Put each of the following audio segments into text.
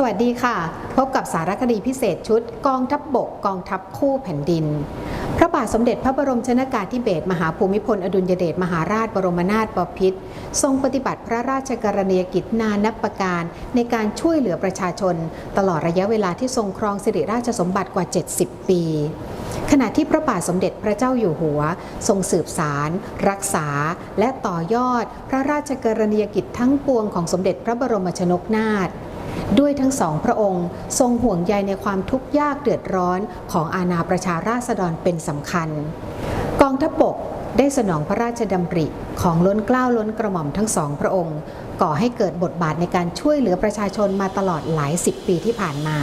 สวัสดีค่ะ พบกับสารคดีพิเศษชุด กองทัพบบกกองทัพคู่แผ่นดิน พระบาทสมเด็จพระบรมชนากาธิเบศรมหาภูมิพล อดุลยเดชมหาราชบรมนาถบพิตรทรงปฏิบัติพระราชกรณียกิจนานับประการ ในการช่วยเหลือประชาชน ตลอดระยะเวลาที่ทรงครองสิริราชสมบัติกว่า 70 ปีขณะที่พระบาทสมเด็จพระเจ้าอยู่หัว ทรงสืบสาร รักษา และต่อยอด พระราชกรณียกิจทั้งปวงของสมเด็จพระบรมชนกนาถ ด้วยทั้งสองพระองค์ ทรงห่วงใยในความทุกข์ยากเดือดร้อนของอาณาประชาราษฎรเป็นสำคัญ กองทัพบกได้สนองพระราชดำริของล้นเกล้าล้นกระหม่อมทั้งสองพระองค์ ก่อให้เกิดบทบาทในการช่วยเหลือประชาชนมาตลอดหลายสิบปีที่ผ่านมา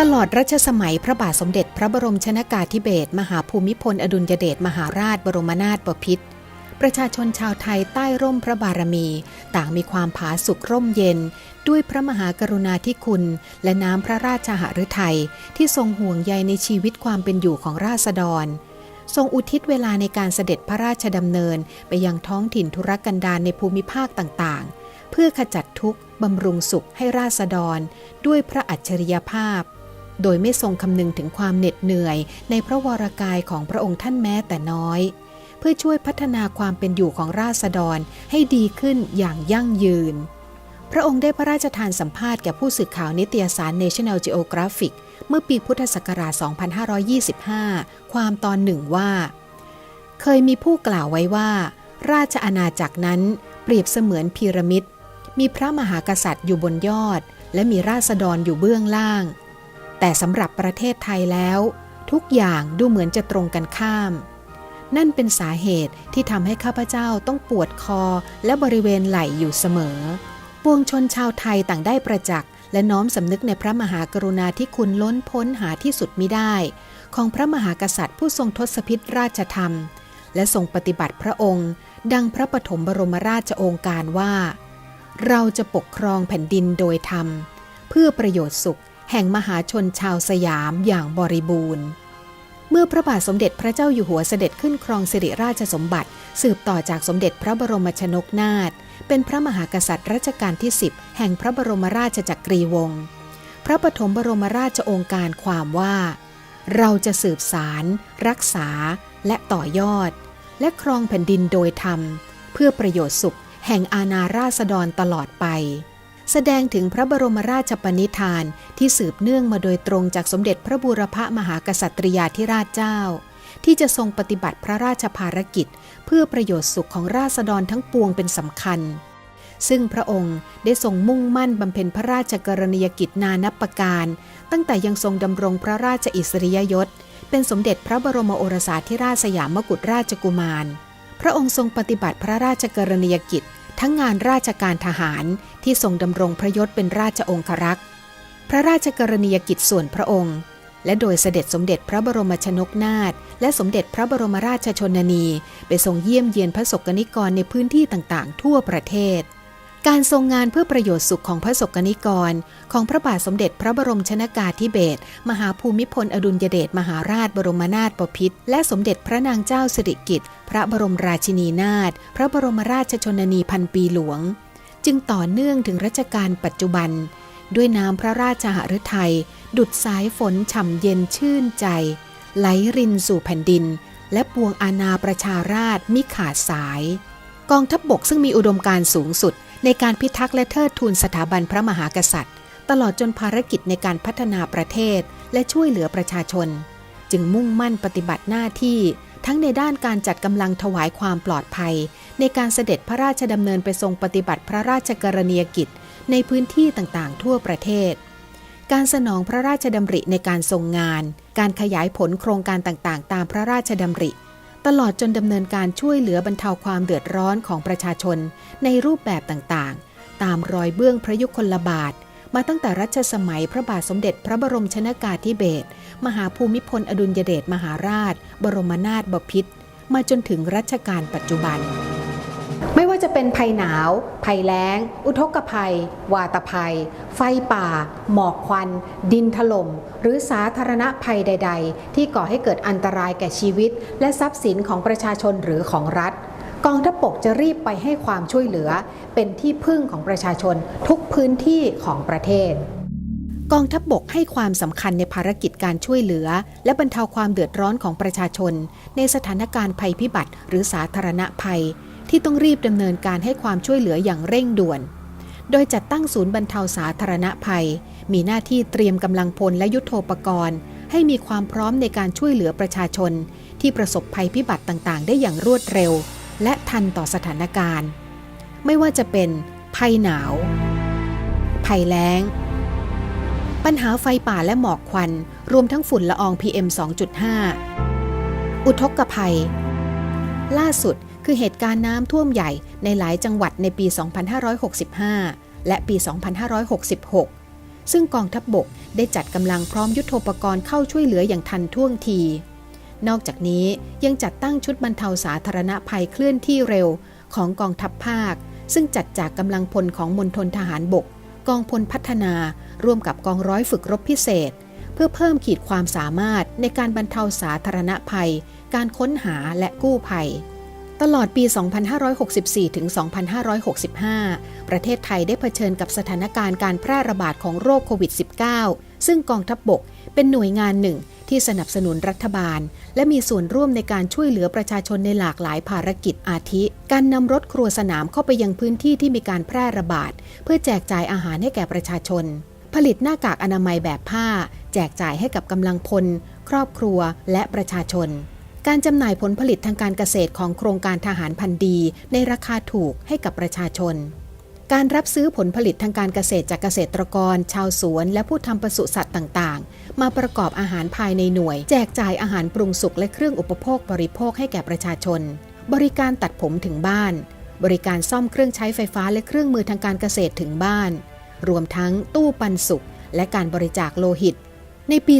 ตลอดรัชสมัยพระบาทสมเด็จพระบรมชนากาธิเบศรมหาภูมิพล อดุลยเดชมหาราชบรมนาถบพิตร ประชาชนชาวไทยใต้ร่มพระบารมี ต่างมีความผาสุกร่มเย็น ด้วยพระมหากรุณาธิคุณ และน้ำพระราชหฤทัยที่ทรงห่วงใยในชีวิตความเป็นอยู่ของราษฎร ทรงอุทิศเวลาในการเสด็จพระราชดำเนิน ไปยังท้องถิ่นธุรกันดารในภูมิภาคต่างๆ เพื่อขจัดทุกข์บำรุงสุขให้ราษฎร ด้วยพระอัจฉริยภาพโดยไม่ทรงคำนึงถึงความเหน็ดเหนื่อยในพระวรากายของพระองค์ท่านแม้แต่น้อย พื่อช่วยพัฒนาความเป็นอยู่ของราษฎรให้ดีขึ้นอย่างยั่งยืน พระองค์ได้พระราชทานสัมภาษณ์แก่ผู้สื่อข่าวนิตยสาร National Geographic เมื่อปีพุทธศักราช 2525 ความตอนหนึ่งว่า เคยมีผู้กล่าวไว้ว่า ราชอาณาจักรนั้นเปรียบเสมือนพีระมิด มีพระมหากษัตริย์อยู่บนยอด และมีราษฎรอยู่เบื้องล่าง แต่สำหรับประเทศไทยแล้ว ทุกอย่างดูเหมือนจะตรงกันข้าม นั่นเป็นสาเหตุที่ทำให้ข้าพเจ้าต้องปวดคอและบริเวณไหล่อยู่เสมอ ปวงชนชาวไทยต่างได้ประจักษ์และน้อมสำนึกในพระมหากรุณาธิคุณล้นพ้นหาที่สุดมิได้ ของพระมหากษัตริย์ผู้ทรงทศพิธราชธรรม และทรงปฏิบัติพระองค์ ดังพระปฐมบรมราชโองการว่า เราจะปกครองแผ่นดินโดยธรรม เพื่อประโยชน์สุขแห่งมหาชนชาวสยามอย่างบริบูรณ์ เมื่อพระบาทสมเด็จพระเจ้าอยู่หัวเสด็จขึ้นครองสิริราชสมบัติ สืบต่อจากสมเด็จพระบรมชนกนาถเป็นพระมหากษัตริย์รัชกาลที่ 10 แห่งพระบรมราชจักรีวงศ์พระปฐมบรมราชองค์การความว่า เราจะสืบสาร รักษา และต่อยอด และครองแผ่นดินโดยธรรม เพื่อประโยชน์สุขแห่งอาณาราษฎรตลอดไป แสดงถึงพระบรมราชปณิธานที่สืบเนื่องมาโดยตรงจากสมเด็จพระบูรพมหากษัตริยาธิราชเจ้า ที่จะทรงปฏิบัติพระราชภารกิจ เพื่อประโยชน์สุขของราษฎรทั้งปวงเป็นสำคัญ ซึ่งพระองค์ได้ทรงมุ่งมั่นบำเพ็ญพระราชกรณียกิจนานับประการ ตั้งแต่ยังทรงดำรงพระราชอิสริยยศ เป็นสมเด็จพระบรมโอรสาธิราชสยามกุฎราชกุมาร พระองค์ทรงปฏิบัติพระราชกรณียกิจ ทั้งงานราชการทหารที่ทรงดำรงพระยศเป็นราชองครักษ์พระราชกรณียกิจส่วนพระองค์ และโดยเสด็จสมเด็จพระบรมชนกนาถและสมเด็จพระบรมราชชนนี ไปทรงเยี่ยมเยียนพระศกนิกรในพื้นที่ต่างๆ ทั่วประเทศ การทรงงานเพื่อประโยชน์สุขของพระสกนิกร ของพระบาทสมเด็จพระบรมชนากาธิเบศรมหาภูมิพลอดุลยเดชมหาราชบรมนาถบพิตรและสมเด็จพระนางเจ้าสิริกิติ์พระบรมราชินีนาถพระบรมราชชนนีพันปีหลวง จึงต่อเนื่องถึงรัชกาลปัจจุบัน ด้วยน้ำพระราชหฤทัย ดุดสายฝนฉ่ำเย็นชื่นใจ ไหลรินสู่แผ่นดิน และปวงอาณาประชาราชมิขาดสาย กองทัพบบกซึ่งมีอุดมการณ์สูงสุด ในการพิทักษ์และเทิดทูนสถาบันพระมหากษัตริย์ ตลอดจนภารกิจในการพัฒนาประเทศและช่วยเหลือประชาชน จึงมุ่งมั่นปฏิบัติหน้าที่ ทั้งในด้านการจัดกำลังถวายความปลอดภัย ในการเสด็จพระราชดำเนินไปทรงปฏิบัติพระราชกรณียกิจ ในพื้นที่ต่างๆ ทั่วประเทศ การสนองพระราชดำริในการทรงงาน การขยายผลโครงการต่างๆ ตามพระราชดำริ ตลอดจนดำเนินการช่วยเหลือบรรเทาความเดือดร้อนของประชาชนในรูปแบบต่างๆ ตามรอยเบื้องพระยุคลบาท มาตั้งแต่รัชสมัยพระบาทสมเด็จพระบรมชนากาธิเบศรมหาภูมิพลอดุลยเดชมหาราช บรมนาถบพิตรมาจนถึงรัชกาลปัจจุบัน จะเป็นภัยหนาว ภัยแล้ง อุทกภัย วาตภัย ไฟป่า หมอกควัน ดินถล่ม หรือสาธารณภัยใด ๆ ที่ก่อให้เกิดอันตรายแก่ชีวิต และทรัพย์สินของประชาชนหรือของรัฐ กองทัพบกจะรีบไปให้ความช่วยเหลือ เป็นที่พึ่งของประชาชนทุกพื้นที่ของประเทศกองทัพบกให้ความสำคัญในภารกิจการช่วยเหลือ และบรรเทาความเดือดร้อนของประชาชน ในสถานการณ์ภัยพิบัติหรือสาธารณภัย ที่ต้องรีบดำเนินการให้ความช่วยเหลืออย่างเร่งด่วน โดยจัดตั้งศูนย์บรรเทาสาธารณภัย มีหน้าที่เตรียมกำลังพลและยุทโธปกรณ์ ให้มีความพร้อมในการช่วยเหลือประชาชน ที่ประสบภัยพิบัติต่างๆ ได้อย่างรวดเร็ว และทันต่อสถานการณ์ ไม่ว่าจะเป็นภัยหนาว ภัยแล้ง ปัญหาไฟป่าและหมอกควัน รวมทั้งฝุ่นละออง PM 2.5 อุทกภัย ล่าสุด คือเหตุการณ์น้ำท่วมใหญ่ในหลายจังหวัดในปี 2565 และปี 2566 ซึ่งกองทัพบบกได้จัดกำลังพร้อมยุทโธปกรณ์เข้าช่วยเหลืออย่างทันท่วงที นอกจากนี้ยังจัดตั้งชุดบรรเทาสาธารณภัยเคลื่อนที่เร็วของกองทัพภาค ซึ่งจัดจากกำลังพลของมณฑลทหารบก กองพลพัฒนา ร่วมกับกองร้อยฝึกรบพิเศษ เพื่อเพิ่มขีดความสามารถในการบรรเทาสาธารณภัย การค้นหาและกู้ภัย ตลอดปี 2564 ถึง 2565 ประเทศไทยได้เผชิญกับสถานการณ์การแพร่ระบาดของโรคโควิด -19 ซึ่งกองทัพบบกเป็นหน่วยงานหนึ่งที่สนับสนุนรัฐบาล และมีส่วนร่วมในการช่วยเหลือประชาชนในหลากหลายภารกิจอาทิ การนำรถครัวสนามเข้าไปยังพื้นที่ที่มีการแพร่ระบาด เพื่อแจกจ่ายอาหารให้แก่ประชาชน ผลิตหน้ากากอนามัยแบบผ้า แจกจ่ายให้กับกำลังพล ครอบครัวและประชาชน การจำหน่ายผลผลิตทางการเกษตรของโครงการทหารพันธ์ดี ในราคาถูกให้กับประชาชน การรับซื้อผลผลิตทางการเกษตรจากเกษตรกร ชาวสวน และผู้ทำปศุสัตว์ต่างๆ มาประกอบอาหารภายในหน่วย แจกจ่ายอาหารปรุงสุกและเครื่องอุปโภคบริโภคให้แก่ประชาชน บริการตัดผมถึงบ้าน บริการซ่อมเครื่องใช้ไฟฟ้าและเครื่องมือทางการเกษตรถึงบ้าน รวมทั้งตู้ปันสุกและการบริจาคโลหิต ในปี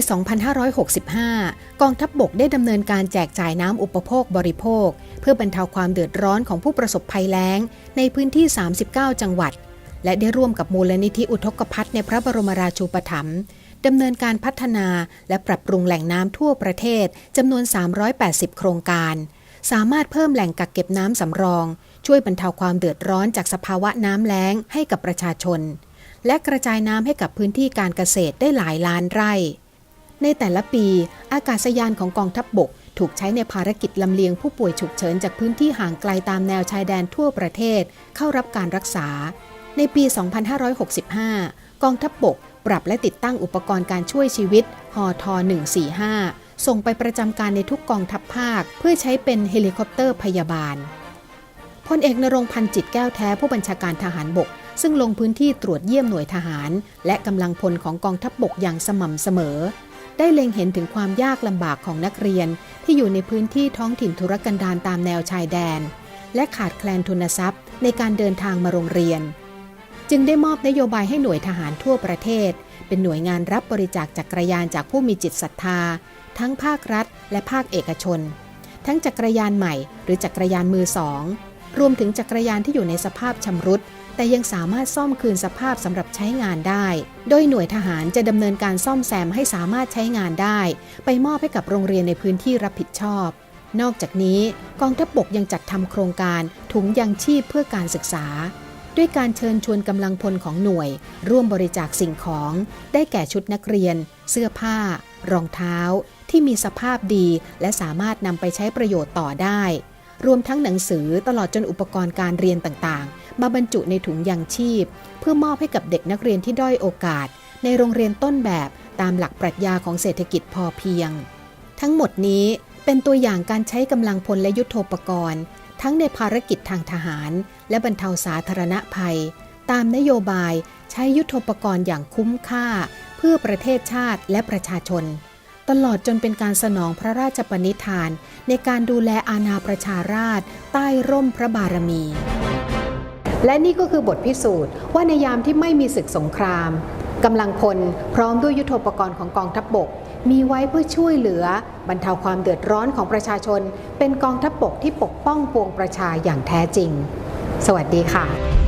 2565 กองทัพบบกได้ดำเนินการแจกจ่ายน้ำอุปโภคบริโภค เพื่อบรรเทาความเดือดร้อนของผู้ประสบภัยแล้ง ในพื้นที่ 39 จังหวัด และได้ร่วมกับมูลนิธิอุทกภัทในพระบรมราชูปถัมภ์ดำเนินการพัฒนาและปรับปรุงแหล่งน้ำทั่วประเทศจำนวน 380 โครงการ สามารถเพิ่มแหล่งกักเก็บน้ำสำรอง ช่วยบรรเทาความเดือดร้อนจากสภาวะน้ำแล้งให้กับประชาชน และกระจายน้ำให้กับพื้นที่การเกษตรได้หลายล้านไร่ ในแต่ละปี อากาศยานของกองทัพบบก ถูกใช้ในภารกิจลำเลียงผู้ป่วยฉุกเฉินจากพื้นที่ห่างไกลตามแนวชายแดนทั่วประเทศ เข้ารับการรักษา ในปี 2565 กองทัพบบก ปรับและติดตั้งอุปกรณ์การช่วยชีวิตฮอท145 ส่งไปประจำการในทุกกองทัพภาค เพื่อใช้เป็นเฮลิคอปเตอร์พยาบาลพลเอกนรงพันธ์จิตแก้วแท้ผู้บัญชาการทหารบก ซึ่งลงพื้นที่ตรวจเยี่ยมหน่วยทหาร และกำลังพลของกองทัพบบกอย่างสม่ำเสมอ ได้เล็งเห็นถึงความยากลำบากของนักเรียน ที่อยู่ในพื้นที่ท้องถิ่นธุรกันดารตามแนวชายแดน และขาดแคลนทุนทรัพย์ ในการเดินทางมาโรงเรียน จึงได้มอบนโยบายให้หน่วยทหารทั่วประเทศ เป็นหน่วยงานรับบริจาคจักรยานจากผู้มีจิตศรัทธา ทั้งภาครัฐ และภาคเอกชน ทั้งจักรยานใหม่ หรือจักรยานมือสองรวมถึงจักรยานที่อยู่ในสภาพชำรุด แต่ยังสามารถซ่อมคืนสภาพสำหรับใช้งานได้ โดยหน่วยทหารจะดำเนินการซ่อมแซมให้สามารถใช้งานได้ ไปมอบให้กับโรงเรียนในพื้นที่รับผิดชอบ นอกจากนี้กองทัพบบกยังจัดทำโครงการถุงยังชีพเพื่อการศึกษา ด้วยการเชิญชวนกำลังพลของหน่วย ร่วมบริจาคสิ่งของ ได้แก่ชุดนักเรียน เสื้อผ้า รองเท้า ที่มีสภาพดี และสามารถนำไปใช้ประโยชน์ต่อได้ รวมทั้งหนังสือตลอดจนอุปกรณ์การเรียนต่างๆ มาบรรจุในถุงยังชีพ เพื่อมอบให้กับเด็กนักเรียนที่ด้อยโอกาส ในโรงเรียนต้นแบบตามหลักปรัชญาของเศรษฐกิจพอเพียง ทั้งหมดนี้เป็นตัวอย่างการใช้กำลังพลและยุทโธปกรณ์ ทั้งในภารกิจทางทหาร และบรรเทาสาธารณภัย ตามนโยบายใช้ยุทโธปกรณ์อย่างคุ้มค่า เพื่อประเทศชาติและประชาชน ตลอดจนเป็นการสนองพระราชปณิธาน ในการดูแลอาณาประชาราษฎรใต้ร่มพระบารมี และนี่ก็คือบทพิสูจน์ว่าในยามที่ไม่มีศึกสงครามกำลังพลพร้อมด้วยยุทธปกรณ์ของกองทัพบบก มีไว้เพื่อช่วยเหลือบรรเทาความเดือดร้อนของประชาชน เป็นกองทัพบบกที่ปกป้องปวงประชาอย่างแท้จริง สวัสดีค่ะ